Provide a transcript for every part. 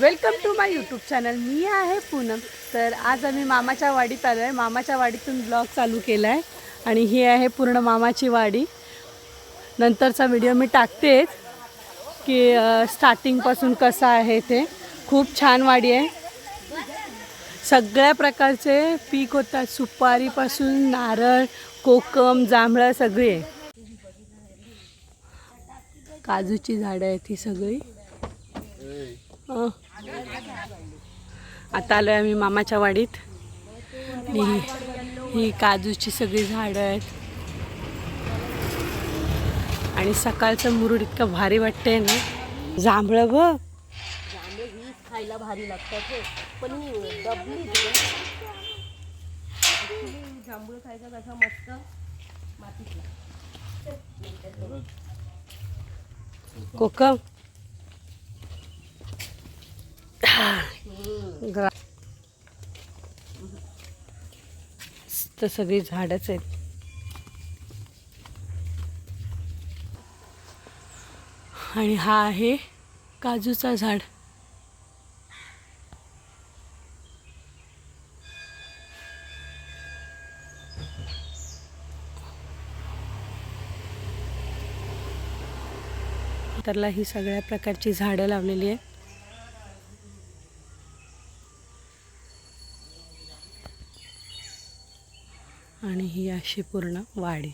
Welcome to my YouTube channel. मी आहे पूनम. तर आज आम्ही मामाच्या वाडीत आलो आहे मामाच्या वाडीतून ब्लॉग चालू केला आहे आणि ही आहे पूर्ण मामाची वाडी. नंतरचा व्हिडिओ मी टाकतेच की स्टार्टिंगपासून कसं आहे ते. खूप छान वाडी आहे. सगळ्या प्रकारचे पीक होतात. सुपारीपासून नारळ कोकम जांभळं सगळी काजूची झाडं आहेत ही सगळी. आता आलो आहे आम्ही मामाच्या वाडीत. ही- ही काजूची सगळी झाडं आहेत. आणि सकाळचं मुरुड इतकं भारी वाटतंय ना. जांभळं ग. जांभळे ही खायला भारी लागतात. पण डबली जांभूळ खायचा कसा मस्त मातीतला. कोकम. ग्रा तर सगळी झाडच आहेत. आणि हा आहे काजूचा झाड. तरला ही सगळ्या प्रकारची झाडं लावलेली आहे आणि ही अशी पूर्ण वाडी.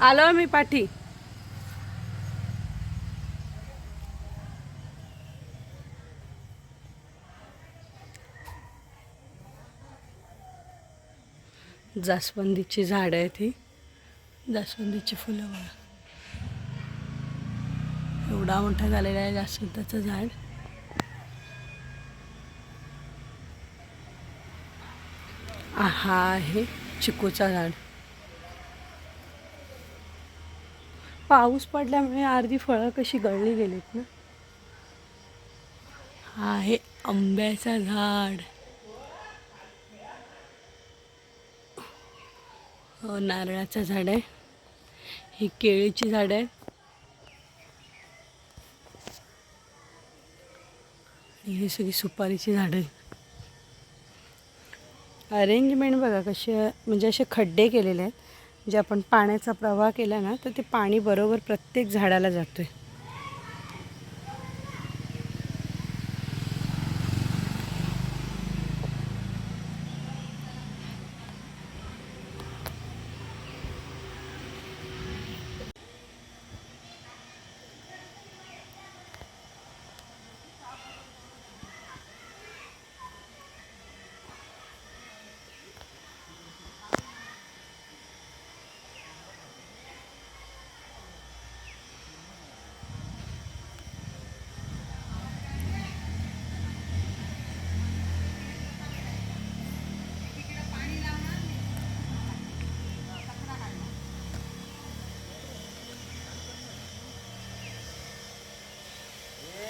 आलो मी पाठी. जास्वंदीची झाडं आहेत ही. जास्वंदीची फुलं बघा. एवढा मोठा झालेला आहे जास्वंदाचं झाड. हा आहे चिकूचा झाड. पाऊस पडल्यामुळे अर्धी फळं कशी गळली गेलीत ना. हा आहे आंब्याचा झाड. हो, नारळाचं झाड आहे. ही केळीची झाड आहे. आणि ही सगळी सुपारीची झाडं आहे अरेंजमेंट बघा कशी म्हणजे असे खड्डे केलेले आहेत. म्हणजे आपण पाण्याचा प्रवाह केला ना तर ते पाणी बरोबर प्रत्येक झाडाला जातो आहे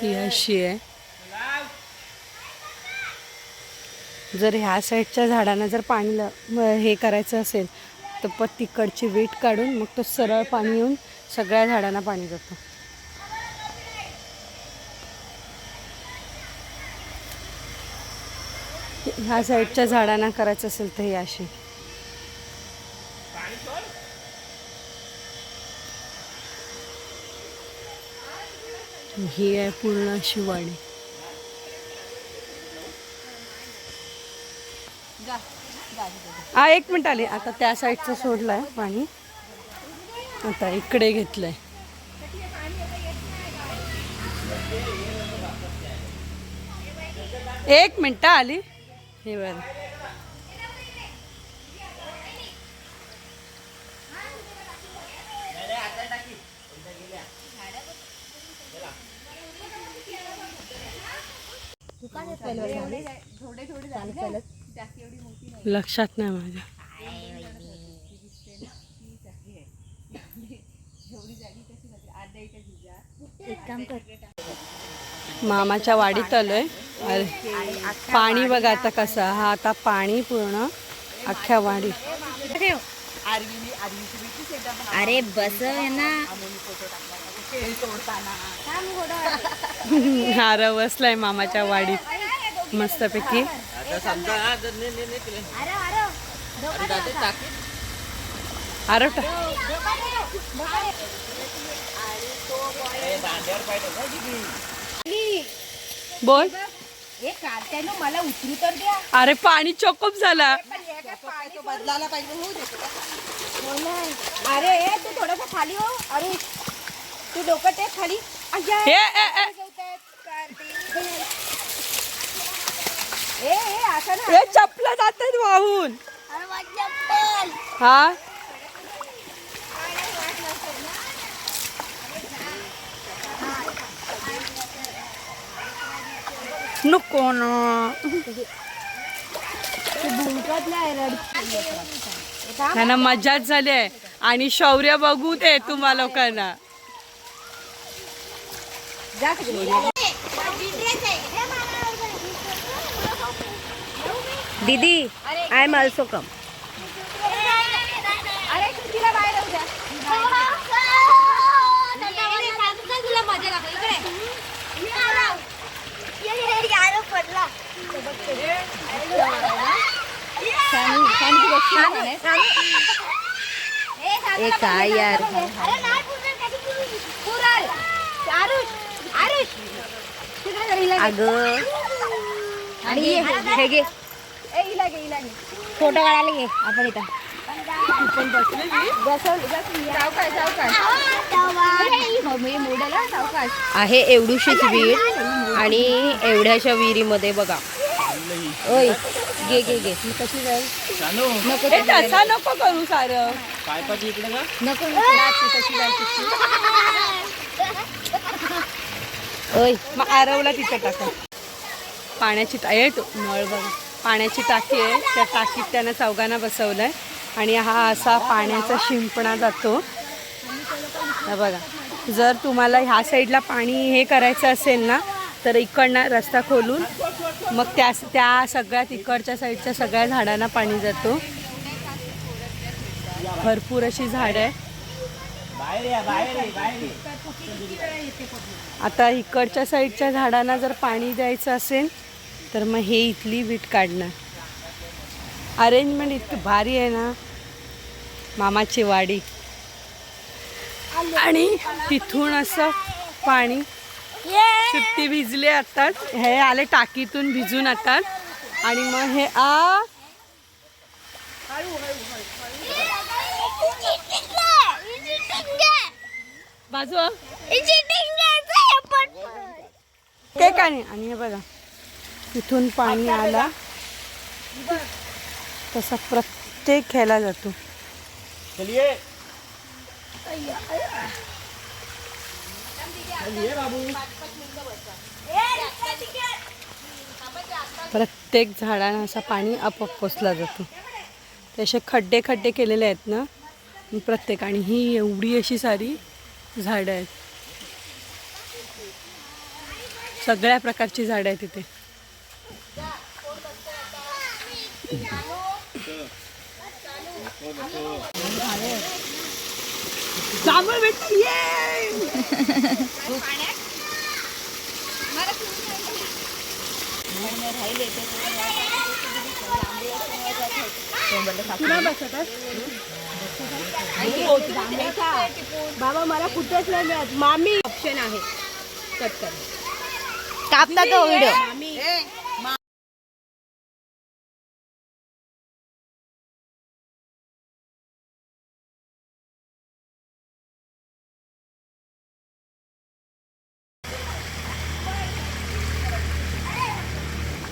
ही अशी आहे. जर ह्या साईडच्या झाडांना जर पाणी हे करायचं असेल तर प तिकडची वीट काढून मग तो सरळ पाणी येऊन सगळ्या झाडांना पाणी जातं. ह्या साईडच्या झाडांना करायचं असेल तर हे अशी. ही आहे पूर्ण अशी वाडी हा एक मिनिट आली. आता त्या साईडचं सोडलं आहे पाणी. आता इकडे घेतलंय. एक मिनिट आली. हे बरं. लक्षात नाही माझ्या. एक काम कर. मामाच्या वाडीत आलोय. पाणी बघा आता कसं. हा आता पाणी पूर्ण अख्ख्या वाडी अरे बस आहे ना. हार बसलाय मामाच्या वाडीत. मस्तपैकी. आरोटा बोल. मला उतरू तर द्या अरे पाणी चोकअप झाला. बदलायला पाहिजे अरे तू थोडस खाली हो. अरे तू डोकं टेक खाली. हे चपला जातात वाहून. हा? नको ना. त्यांना मजाच झाली आहे. आणि शौर्य बघू दे तुम्हा लोकांना. दीदी आय एम ऑल्सो कम काय यार. अगं आणि हे घे फोटो काढायला घे आपण इथं. आहे एवढीशीच विहीर आणि एवढ्याशा विहिरीमध्ये बघा. ओय घे घे घे. कशी जाईल नको तसा नको करू सारं. नको ओय. मग आरवला तिथं टाका. पाण्याची टा हे तो नळ बघा. पाण्याची टाकी आहे. त्या टाकीत त्यानं चौघांना बसवलं आहे आणि हा असा पाण्याचा शिंपणा जातो. बघा. जर तुम्हाला ह्या साईडला पाणी हे करायचं असेल ना तर इकडनं रस्ता खोलून मग त्या त्या सगळ्यात इकडच्या साईडच्या सगळ्या झाडांना पाणी जातो. भरपूर अशी झाडं आहे आता इकडच्या साईडच्या झाडांना जर पाणी द्यायचं असेल तर मग हे इथली वीट काढणार. अरेंजमेंट इतकी भारी आहे ना. मामाची वाडी. आणि तिथून असं पाणी सुट्टी भिजले आतात. हे आले टाकीतून भिजून आतात. आणि मग हे आ बाजू ते का नाही? आणि हे बघा. तिथून पाणी आला. तसा प्रत्येक ह्याला जातो. प्रत्येक झाडांना असं पाणी आपोआप पोचला जातो. ते असे खड्डे खड्डे केलेले आहेत ना प्रत्येक. आणि ही एवढी अशी सारी झाडं आहेत. सगळ्या प्रकारची झाडं आहेत तिथे जांभळ भेटली बाबा मला कुठेच नाही मिळत. मामी ऑप्शन आहे. कट कर. कापता तो व्हिडिओ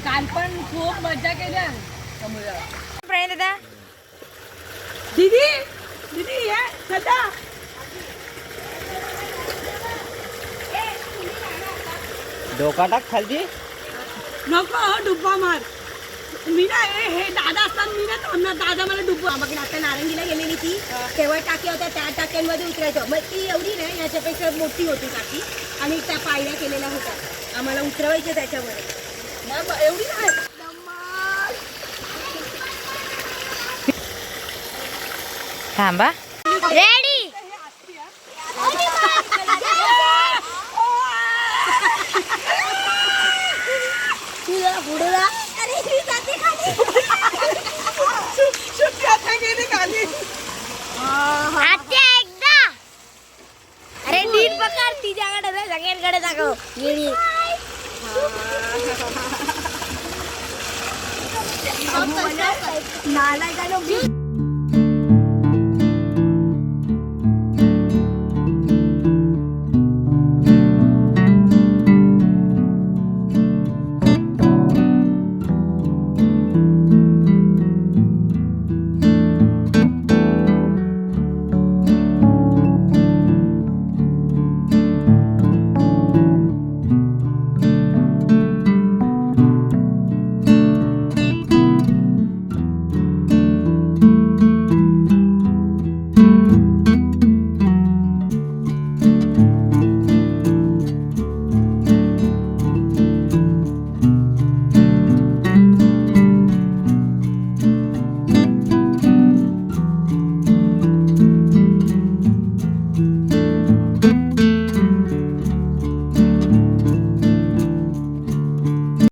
काल पण खूप मजा केल्या दादा? दीदी दीदी ये सदा डोका टाक खाली नको डुब्बा मार. मी ना हे हे दादा असताना मी ना थांबणार दादा मला डुब्बा बघ ना, आता नारंगीला गेलेली ती. तेव्हा टाक्या होत्या त्या टाक्यांमध्ये उतरायचं. मग ती एवढी नाही याच्यापेक्षा मोठी होती टाकी. आणि त्या पायऱ्या केलेल्या होत्या. आम्हाला उतरवायच्या त्याच्यामध्ये. एवढी नाही थांबा. रेडी गेली अरे नीट पकड. तिच्याकडे सगळ्यांकडे दाखव नालायकानं मी